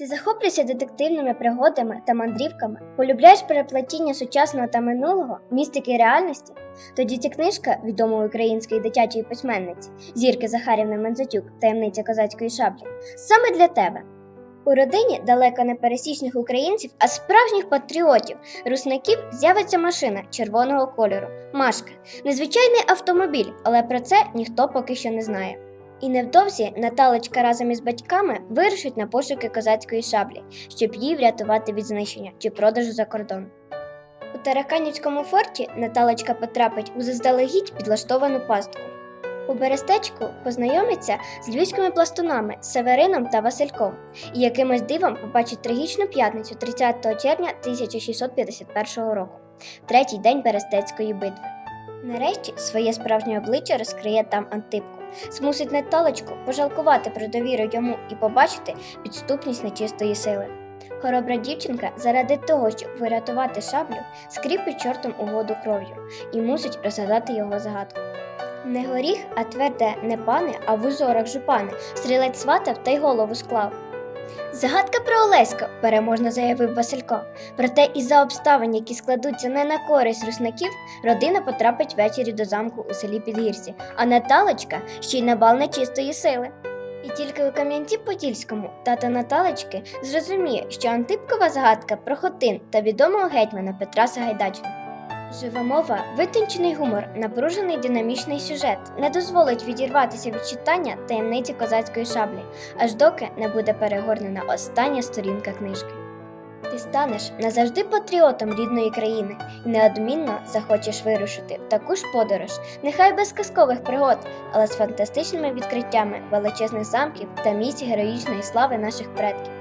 Ти захоплюєшся детективними пригодами та мандрівками, полюбляєш переплетіння сучасного та минулого, містики реальності? Тоді ця книжка відомої української дитячої письменниці Зірки Захарівни Мензатюк Таємниця козацької шаблі саме для тебе. У родині далеко не пересічних українців, а справжніх патріотів, русників з'явиться машина червоного кольору Машка. Незвичайний автомобіль, але про це ніхто поки що не знає. І невдовзі Наталочка разом із батьками вирушить на пошуки козацької шаблі, щоб її врятувати від знищення чи продажу за кордон. У Тараканівському форті Наталочка потрапить у заздалегідь підлаштовану пастку. У Берестечку познайомиться з львівськими пластунами Северином та Васильком і якимось дивом побачить трагічну п'ятницю 30 червня 1651 року, третій день Берестецької битви. Нарешті своє справжнє обличчя розкриє там Антипко, змусить Наталочку пожалкувати про довіру йому і побачити підступність нечистої сили. Хоробра дівчинка заради того, щоб врятувати шаблю, скріпить чортом угоду кров'ю і мусить розгадати його загадку. Не горіх, а тверде не пане, а в узорах жупани, стрілець сватав та й голову склав. Загадка про Олеська, переможно заявив Василько. Проте із-за обставин, які складуться не на користь русників, родина потрапить ввечері до замку у селі Підгірці, а Наталочка ще й на бал нечистої сили. І тільки у Кам'янці-Подільському тата Наталочки зрозуміє, що Антипкова загадка про Хотин та відомого гетьмана Петра Сагайдачного. Жива мова, витончений гумор, напружений динамічний сюжет не дозволить відірватися від читання таємниці козацької шаблі, аж доки не буде перегорнена остання сторінка книжки. Ти станеш назавжди патріотом рідної країни і неодмінно захочеш вирушити в таку ж подорож, нехай без казкових пригод, але з фантастичними відкриттями величезних замків та місць героїчної слави наших предків.